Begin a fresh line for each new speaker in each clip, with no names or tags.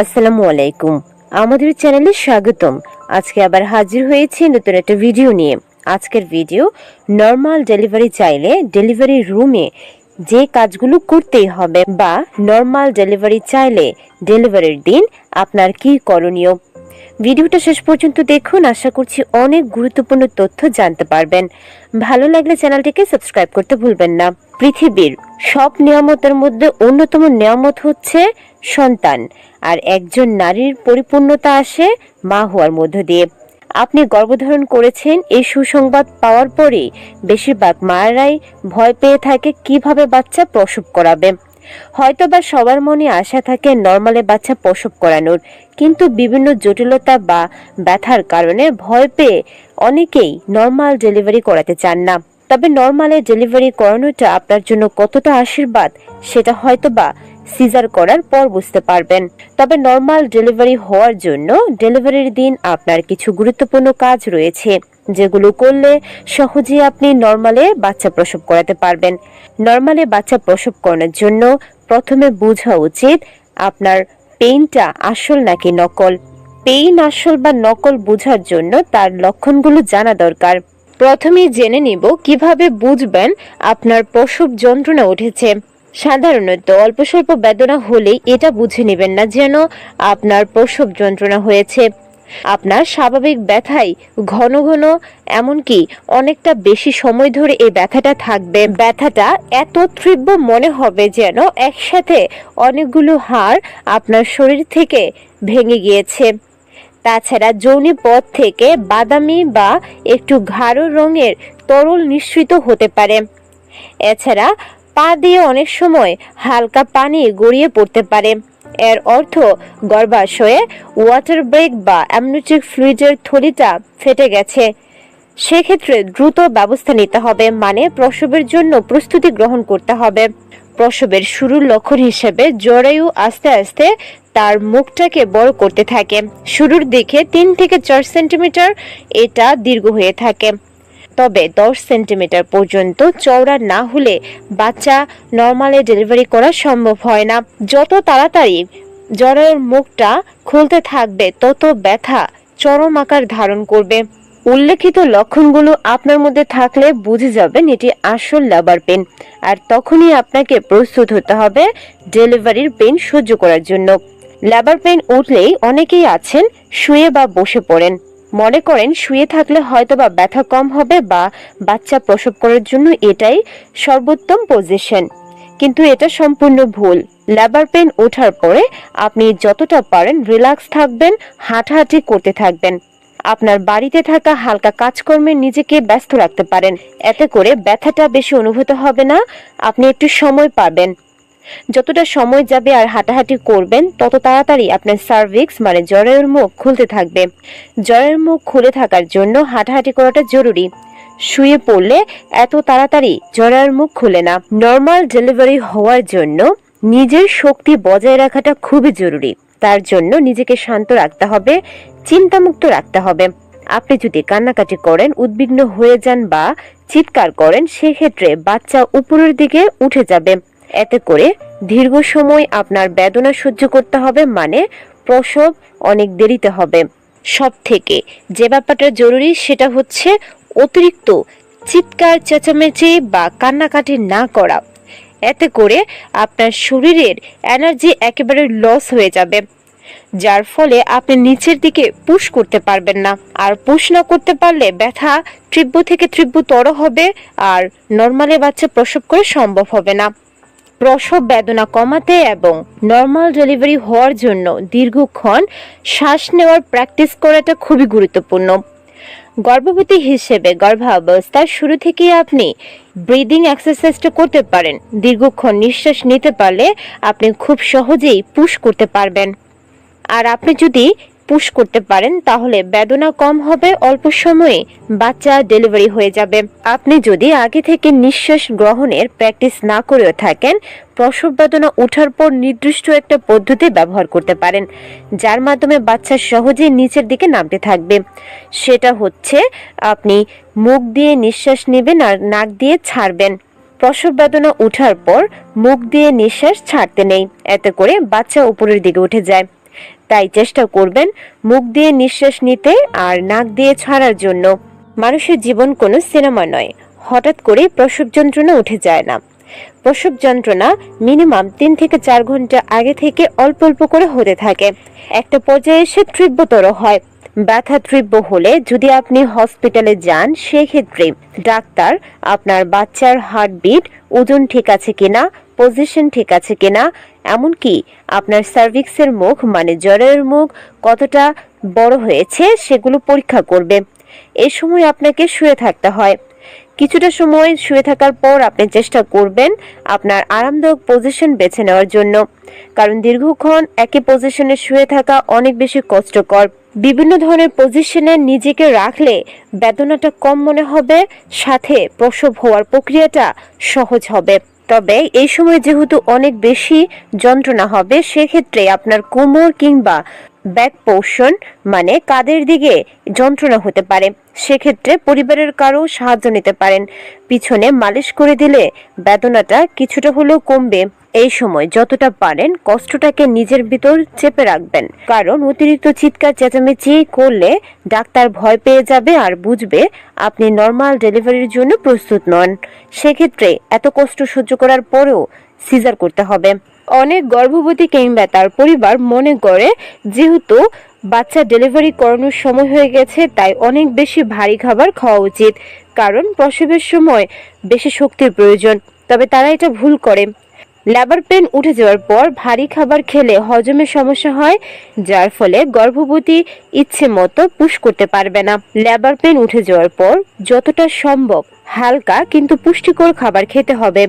আসসালামু আলাইকুম। আমাদের চ্যানেলে স্বাগতম। আজকে আবার হাজির হয়েছি নতুন একটা ভিডিও নিয়ে। আজকের ভিডিও নর্মাল ডেলিভারি চাইলে ডেলিভারি রুমে যে কাজগুলো করতেই হবে বা নর্মাল ডেলিভারি চাইলে ডেলিভারির দিন আপনার কি করণীয়? ভিডিওটা শেষ পর্যন্ত দেখুন। আশা করছি অনেক গুরুত্বপূর্ণ তথ্য জানতে পারবেন। ভালো লাগলে চ্যানেলটিকে সাবস্ক্রাইব করতে ভুলবেন না। পৃথিবীর সব নিয়ামতের মধ্যে অন্যতম নিয়ামত হচ্ছে সন্তান। আর একজন নারীর পরিপূর্ণতা আসে মা হওয়ার মধ্য দিয়ে। আপনি গর্ভধারণ করেছেন, এই সুসংবাদ পাওয়ার পরে বেশিরভাগ মায়েরাই ভয় পেয়ে থাকে কীভাবে বাচ্চা প্রসব করাবে। হয়তোবা সবার মনে আশা থাকে নর্মালে বাচ্চা প্রসব করানোর, কিন্তু বিভিন্ন জটিলতা বা ব্যথার কারণে ভয় পেয়ে অনেকেই নর্মাল ডেলিভারি করাতে চান না। তবে নর্মালে ডেলিভারি করানোটা আপনার জন্য কতটা আশীর্বাদ, সেটা হয়তোবা সিজার করার পর বুঝতে পারবেন। তবে নর্মাল ডেলিভারি হওয়ার জন্য ডেলিভারির দিন আপনার কিছু গুরুত্বপূর্ণ কাজ রয়েছে। যেগুলো করলে সহজেই আপনি নর্মালে বাচ্চা প্রসব করাতে পারবেন। নর্মালে বাচ্চা প্রসব করানোর জন্য প্রথমে বোঝা উচিত আপনার পেইনটা আসল নাকি নকল। পেইন আসল বা নকল বোঝার জন্য তার লক্ষণগুলো জানা দরকার। প্রথমেই জেনে নিব কীভাবে বুঝবেন আপনার প্রসব যন্ত্রণা উঠেছে। সাধারণত অল্প স্বল্প বেদনা হলেই এটা বুঝে নেবেন না যেন আপনার প্রসব যন্ত্রণা হয়েছে। আপনার স্বাভাবিক ব্যথাই ঘন ঘন, এমনকি অনেকটা বেশি সময় ধরে এই ব্যথাটা থাকবে। ব্যথাটা এত তীব্র মনে হবে যেন একসাথে অনেকগুলো হাড় আপনার শরীর থেকে ভেঙে গিয়েছে। তাছাড়া যৌনি পথ থেকে বাদামি বা একটু গাঢ় রঙের তরল নিঃসৃত হতে পারে। এছাড়া পা দিয়ে অনেক সময় হালকা পানি গড়িয়ে পড়তে পারে। এর অর্থ গর্ভাশয়ে ওয়াটার ব্রেক বা অ্যামনোটিক ফ্লুইডের থলিটা ফেটে গেছে। সেক্ষেত্রে দ্রুত ব্যবস্থা নিতে হবে মানে প্রসবের জন্য প্রস্তুতি গ্রহণ করতে হবে। প্রসবের শুরুর লক্ষণ হিসেবে জরায়ু আস্তে আস্তে তার মুখটাকে বড় করতে থাকে। শুরুর দিকে তিন থেকে চার সেন্টিমিটার এটা দীর্ঘ হয়ে থাকে। তবে দশ সেন্টিমিটার পর্যন্ত চওড়া না হলে বাচ্চা নর্মালে ডেলিভারি করা সম্ভব হয় না। যত তাড়াতাড়ি জরায়ুর মুখটা খুলতে থাকবে, তত ব্যথা চরম আকার ধারণ করবে। উল্লেখিত লক্ষণগুলো আপনার মধ্যে থাকলে বুঝে যাবেন, এটি আসল লেবার পেন। আর তখনই আপনাকে প্রস্তুত হতে হবে ডেলিভারির পেন সহ্য করার জন্য। লেবার পেন উঠলেই অনেকেই আছেন, শুয়ে বা বসে পড়েন। মনে করেন শুয়ে থাকলে হয়তোবা ব্যথা কম হবে বা বাচ্চা প্রসব করার জন্য এটাই সর্বোত্তম পজিশন কিন্তু এটা সম্পূর্ণ ভুল। লেবার পেন ওঠার পরে আপনি যতটা পারেন রিল্যাক্স থাকবেন, হাঁটাহাঁটি করতে থাকবেন। আপনার বাড়িতে থাকা হালকা কাজকর্মে নিজেকে ব্যস্ত রাখতে পারেন। এতে করে ব্যথাটা বেশি অনুভূত হবে না। আপনি একটু সময় পাবেন। যতটা সময় যাবে আর হাঁটাহাঁটি করবেন, তত তাড়াতাড়ি আপনার সার্ভিক্স মানে জরায়ুর মুখ খুলতে থাকবে। জ্বরের মুখ খুলে থাকার জন্য হাঁটাহাঁটি করাটা জরুরি। শুয়ে পড়লে এত তাড়াতাড়ি জরায়ুর মুখ খুলে না। নর্মাল ডেলিভারি হওয়ার জন্য নিজের শক্তি বজায় রাখাটা খুবই জরুরি। তার জন্য নিজেকে শান্ত রাখতে হবে, চিন্তামুক্ত রাখতে হবে। আপনি যদি কান্নাকাটি করেন, উদ্বিগ্ন হয়ে যান বা চিৎকার করেন, সেক্ষেত্রে বাচ্চা উপরের দিকে উঠে যাবে। এতে করে দীর্ঘ সময় আপনার বেদনা সহ্য করতে হবে মানে প্রসব অনেক দেরিতে হবে। সব থেকে যে ব্যাপারটা জরুরি সেটা হচ্ছে অতিরিক্ত চিৎকার, চেঁচামেচি বা কান্নাকাটি না করা। এতে করে আপনার শরীরের এনার্জি একেবারে লস হয়ে যাবে, যার ফলে আপনি নিচের দিকে পুশ করতে পারবেন না। আর পুশ না করতে পারলে ব্যথা তীব্র থেকে তীব্রতর হবে আর নর্মালি বাচ্চা প্রসব করে সম্ভব হবে না। প্রসব বেদনা কমাতে এবং নর্মাল ডেলিভারি হওয়ার জন্য দীর্ঘক্ষণ শ্বাস নেওয়ার প্র্যাকটিস করাটা খুবই গুরুত্বপূর্ণ। গর্ভবতী হিসেবে গর্ভাবস্থার শুরু থেকেই আপনি ব্রিদিং এক্সারসাইজটা করতে পারেন। দীর্ঘক্ষণ নিঃশ্বাস নিতে পারলে আপনি খুব সহজেই পুশ করতে পারবেন। আর আপনি যদি পুশ করতে পারেন, তাহলে বেদনা কম হবে, অল্প সময়ে বাচ্চা ডেলিভারি হয়ে যাবে। আপনি যদি আগে থেকে নিঃশ্বাস গ্রহণের প্র্যাকটিস না করেও থাকেন, প্রসব বেদনা ওঠার পর নির্দিষ্ট একটা পদ্ধতি ব্যবহার করতে পারেন, যার মাধ্যমে বাচ্চা সহজেই নিচের দিকে নামতে থাকবে। সেটা হচ্ছে, আপনি মুখ দিয়ে নিঃশ্বাস নেবেন আর নাক দিয়ে ছাড়বেন। প্রসব বেদনা ওঠার পর মুখ দিয়ে নিঃশ্বাস ছাড়তে নেই, এতে করে বাচ্চা উপরের দিকে উঠে যায়। তাই চেষ্টা করবেন মুখ দিয়ে নিঃশ্বাস নিতে আর নাক দিয়ে ছাড়ার জন্য। মানুষের জীবন কোনো সিনেমা নয়। হঠাৎ করে প্রসব যন্ত্রণা উঠে যায় না। প্রসব যন্ত্রণা মিনিমাম তিন থেকে চার ঘণ্টা আগে থেকে অল্প অল্প করে হতে থাকে। একটা পর্যায়ে এসে তীব্রতর হয়। ব্যথা তীব্র হলে যদি আপনি হসপিটালে যান, সেক্ষেত্রে ডাক্তার আপনার বাচ্চার হার্টবিট ওজন ঠিক আছে কিনা পজিশন ঠিক আছে কিনা? এমনকি আপনার সার্ভিক্সের মুখ মানে জ্বরের মুখ, কতটা বড় হয়েছে সেগুলো পরীক্ষা করবে। এই সময় আপনাকে শুয়ে থাকতে হয়। কিছুটা সময় শুয়ে থাকার পর আপনি চেষ্টা করবেন আপনার আরামদায়ক পজিশন বেছে নেওয়ার জন্য। কারণ দীর্ঘক্ষণ একই পজিশনে শুয়ে থাকা অনেক বেশি কষ্টকর। বিভিন্ন ধরনের পজিশনে নিজেকে রাখলে বেদনাটা কম মনে হবে, সাথে প্রসব হওয়ার প্রক্রিয়াটা সহজ হবে। তবে এই সময় যেহেতু অনেক বেশি যন্ত্রণা হবে, সেক্ষেত্রে আপনার কোমর কিংবা ব্যাক পোর্শন মানে কাদের দিকে যন্ত্রণা হতে পারে। সেক্ষেত্রে পরিবারের কারও সাহায্য নিতে পারেন। পিছনে মালিশ করে দিলে বেদনাটা কিছুটা হলেও কমবে। এই সময় যতটা পারেন কষ্টটাকে নিজের ভিতর চেপে রাখবেন। কারণ অতিরিক্ত চিৎকার, চেঁচামেচি করলে ডাক্তার ভয় পেয়ে যাবে আর বুঝবে আপনি নর্মাল ডেলিভারির জন্য প্রস্তুত নন। সেক্ষেত্রে এত কষ্ট সহ্য করার পরেও সিজার করতে হবে। অনেক গর্ভবতী কিংবা তার পরিবার মনে করে, যেহেতু বাচ্চা ডেলিভারি করানোর সময় হয়ে গেছে, তাই অনেক বেশি ভারী খাবার খাওয়া উচিত। কারণ প্রসবের সময় বেশি শক্তির প্রয়োজন। তবে তারা এটা ভুল করে। লেবার পেন উঠে যাওয়ার পর ভারী খাবার খেলে হজমের সমস্যা হয়, যার ফলে গর্ভবতী ইচ্ছে মতো পুশ করতে পারবে না। লেবার পেন উঠে যাওয়ার পর যতটা সম্ভব হালকা কিন্তু পুষ্টিকর খাবার খেতে হবে।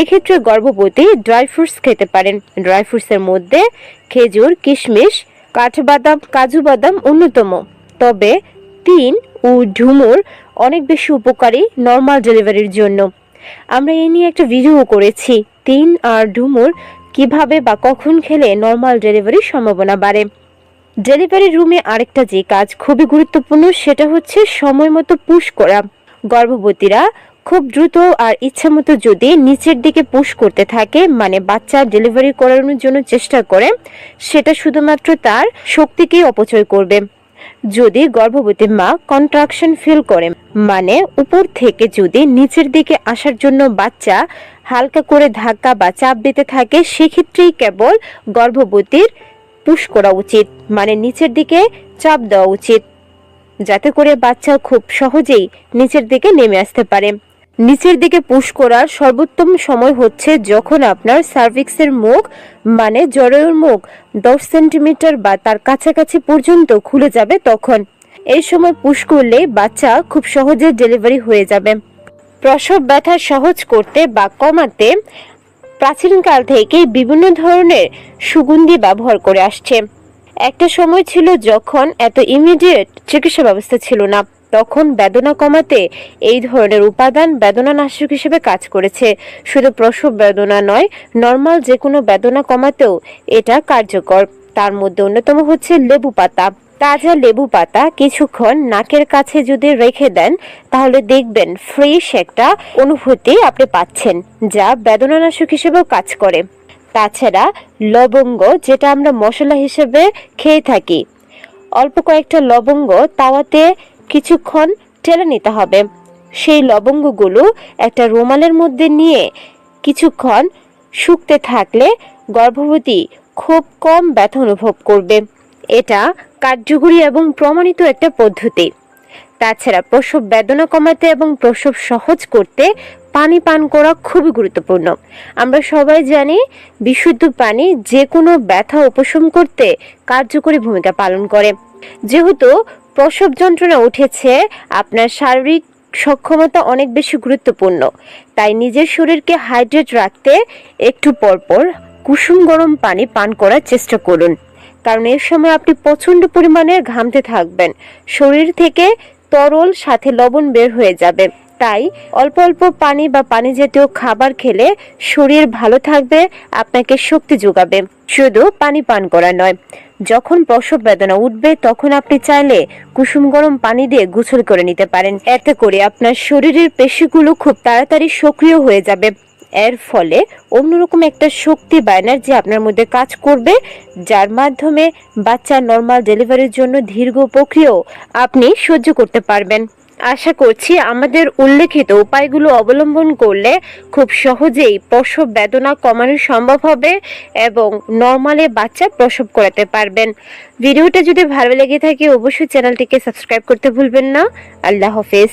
এক্ষেত্রে গর্ভবতী ড্রাই ফ্রুটস খেতে পারেন। ড্রাই ফ্রুটসের মধ্যে খেজুর, কিশমিশ, কাঠবাদাম, কাজু বাদাম অন্যতম। তবে তিন ও ঝুমুর অনেক বেশি উপকারী নর্মাল ডেলিভারির জন্য। আমরা এই নিয়ে একটা ভিডিও করেছি। তিন আর ডুমুর কীভাবে বা কখন খেলে নর্মাল ডেলিভারির সম্ভাবনা বাড়ে। ডেলিভারি রুমে আরেকটা যে কাজ খুবই গুরুত্বপূর্ণ, সেটা হচ্ছে সময় মতো পুশ করা। গর্ভবতীরা খুব দ্রুত আর ইচ্ছা মতো যদি নিচের দিকে পুশ করতে থাকে মানে বাচ্চা ডেলিভারি করানোর জন্য চেষ্টা করে, সেটা শুধুমাত্র তার শক্তিকেই অপচয় করবে। যদি গর্ভবতী মা কন্ট্রাকশন ফিল করে মানে উপর থেকে যদি নিচের দিকে আসার জন্য বাচ্চা হালকা করে ধাক্কা বা চাপ দিতে থাকে, সেক্ষেত্রেই কেবল গর্ভবতীর পুশ করা উচিত মানে নিচের দিকে চাপ দেওয়া উচিত, যাতে করে বাচ্চা খুব সহজেই নিচের দিকে নেমে আসতে পারে। নিচের দিকে পুশ করার সর্বোত্তম সময় হচ্ছে যখন আপনার সার্ভিক্সের মুখ মানে জরায়ুর মুখ, দশ সেন্টিমিটার বা তার কাছাকাছি পর্যন্ত খুলে যাবে তখন। এই সময় পুশ করলে বাচ্চা খুব সহজে ডেলিভারি হয়ে যাবে। প্রসব ব্যথা সহজ করতে বা কমাতে প্রাচীনকাল থেকেই বিভিন্ন ধরনের সুগন্ধি ব্যবহার করে আসছে। একটা সময় ছিল যখন এত ইমিডিয়েট চিকিৎসা ব্যবস্থা ছিল না। তখন বেদনা কমাতে এই ধরনের উপাদান বেদনা নাশক হিসেবে কাজ করেছে। শুধু প্রসব বেদনা নয় নর্মাল যে কোনো বেদনা কমাতেও এটা কার্যকর। তার মধ্যে অন্যতম হচ্ছে লেবু পাতা। তাজা লেবু পাতা কিছুক্ষণ নাকের কাছে যদি রেখে দেন, তাহলে দেখবেন ফ্রেশ একটা অনুভূতি আপনি পাচ্ছেন, যা বেদনানাশক হিসেবেও কাজ করে। তাছাড়া লবঙ্গ, যেটা আমরা মশলা হিসেবে খেয়ে থাকি, অল্প কয়েকটা লবঙ্গ তাওয়াতে কিছুক্ষণ টেলে নিতে হবে। সেই লবঙ্গগুলো একটা রুমালের মধ্যে নিয়ে কিছুক্ষণ শুকতে থাকলে গর্ভবতী খুব কম ব্যথা অনুভব করবে। এটা কার্যকরী এবং প্রমাণিত একটা পদ্ধতি। তাছাড়া প্রসব বেদনা কমাতে এবং প্রসব সহজ করতে পানি পান করা খুবই গুরুত্বপূর্ণ। আমরা সবাই জানি বিশুদ্ধ পানি যে কোনো ব্যথা উপশম করতে কার্যকরী ভূমিকা পালন করে। যেহেতু প্রসব যন্ত্রণা উঠেছে, আপনার শারীরিক সক্ষমতা অনেক বেশি গুরুত্বপূর্ণ। তাই নিজের শরীরকে হাইড্রেট রাখতে একটু পরপর কুসুম গরম পানি পান করার চেষ্টা করুন। কারণ এর সময় আপনি প্রচণ্ড পরিমাণে ঘামতে থাকবেন। শরীর থেকে তরল সাথে লবণ বের হয়ে যাবে। তাই অল্প অল্প পানি বা পানি জাতীয় খাবার খেলে শরীর ভালো থাকবে, আপনাকে শক্তি যোগাবে। শুধু পানি পান করা নয়, যখন প্রসব বেদনা উঠবে, তখন আপনি চাইলে কুসুম গরম পানি দিয়ে গোসল করে নিতে পারেন। এতে করে আপনার শরীরের পেশিগুলো খুব তাড়াতাড়ি সক্রিয় হয়ে যাবে। এর ফলে অন্যরকম একটা শক্তি বা এনার্জি আপনার মধ্যে কাজ করবে, যার মাধ্যমে বাচ্চা নর্মাল ডেলিভারির জন্য দীর্ঘ প্রক্রিয়াও আপনি সহ্য করতে পারবেন। আশা করছি আমাদের উল্লেখিত উপায়গুলো অবলম্বন করলে খুব সহজেই প্রসব বেদনা কমানো সম্ভব হবে এবং নর্মালে বাচ্চা প্রসব করাতে পারবেন। ভিডিওটা যদি ভালো লেগে থাকে, অবশ্যই চ্যানেলটিকে সাবস্ক্রাইব করতে ভুলবেন না। আল্লাহ হাফেজ।